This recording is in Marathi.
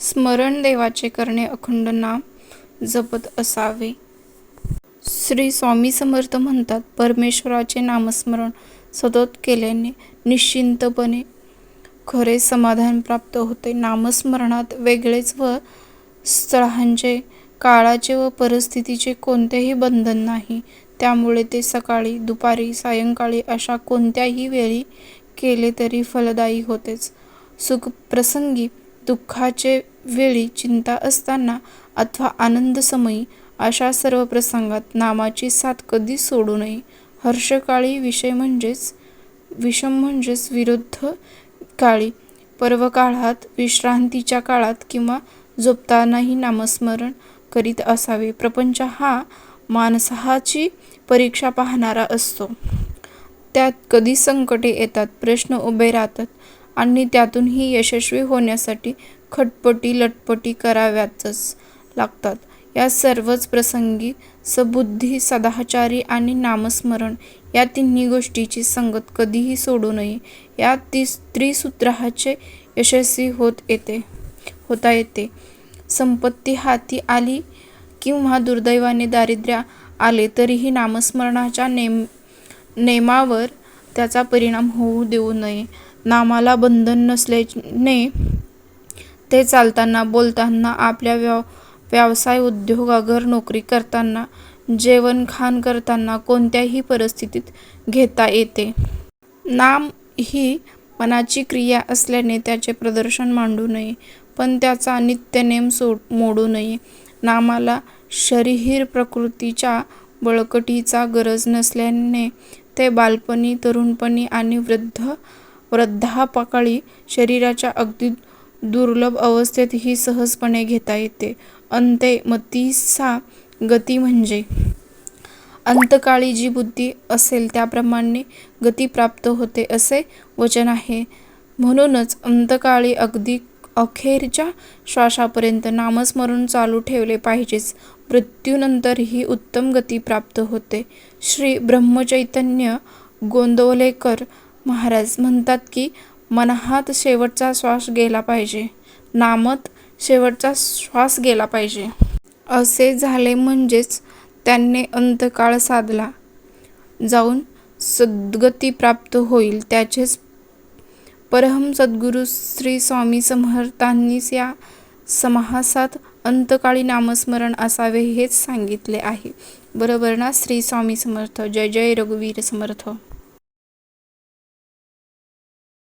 स्मरण देवाचे करणे अखंड नाम जपत असावे. श्री स्वामी समर्थ म्हणतात परमेश्वराचे नामस्मरण सतत केल्याने निश्चिंतपणे खरे समाधान प्राप्त होते. नामस्मरणात वेगळेच व स्थळांचे काळाचे व परिस्थितीचे कोणतेही बंधन नाही. त्यामुळे ते सकाळी दुपारी सायंकाळी अशा कोणत्याही वेळी केले तरी फलदायी होतेच. सुखप्रसंगी दुःखाचे वेळी चिंता असताना अथवा आनंदसमयी अशा सर्व प्रसंगात नामाची साथ कधी सोडू नये? हर्षकाळी विषय म्हणजेच विषम म्हणजेच विरुद्ध काळी. पर्वकाळात विश्रांतीच्या काळात किंवा झोपतानाही नामस्मरण करीत असावे. प्रपंच हा माणसाची परीक्षा पाहणारा असतो. त्यात कधी संकटे येतात प्रश्न उभे राहतात आणि त्यातूनही यशस्वी होण्यासाठी खटपटी लटपटी कराव्याच लागतात. या सर्वच प्रसंगी सबुद्धी सदाचारी आणि नामस्मरण या तिन्ही गोष्टीची संगत कधीही सोडू नये. या ती त्रिसूत्राचे यशस्वी होत येते होता येते. संपत्ती हाती आली किंवा दुर्दैवाने दारिद्र्य आले तरीही नामस्मरणाच्या नेम नेमावर त्याचा परिणाम होऊ देऊ नये. नामाला बंधन नसल्याने ते चालताना बोलताना आपल्या व्यव व्यवसाय उद्योगाघर नोकरी करताना जेवणखाण करताना कोणत्याही परिस्थितीत घेता येते. नाम ही मनाची क्रिया असल्याने त्याचे प्रदर्शन मांडू नये पण त्याचा नित्यनेम सोड मोडू नये. नामाला शरीर प्रकृतीच्या बळकटीचा गरज नसल्याने ते बालपणी तरुणपणी आणि वृद्ध वृद्धापकाळी शरीराच्या अगदी दुर्लभ अवस्थेत ही सहजपणे घेता येते. अंते मतीसा गती म्हणजे? अंतकाळी जी बुद्धी असेल त्याप्रमाणे गती प्राप्त होते असे वचन आहे. म्हणूनच अंतकाळी अगदी अखेरच्या श्वासापर्यंत नामस्मरण चालू ठेवले पाहिजेच. मृत्यूनंतर ही उत्तम गती प्राप्त होते. श्री ब्रह्मचैतन्य गोंदवलेकर महाराज म्हणतात की मनात शेवटचा श्वास गेला पाहिजे. नामत शेवटचा श्वास गेला पाहिजे. असे झाले म्हणजेच त्यांनी अंतकाळ साधला. जाऊन सद्गती प्राप्त होईल त्याचेच परहम सद्गुरू श्री स्वामी समर्थांनीच या समासात अंतकाळी नामस्मरण असावे हेच सांगितले आहे. बरोबर ना श्री स्वामी समर्थ? जय जय रघुवीर समर्थ.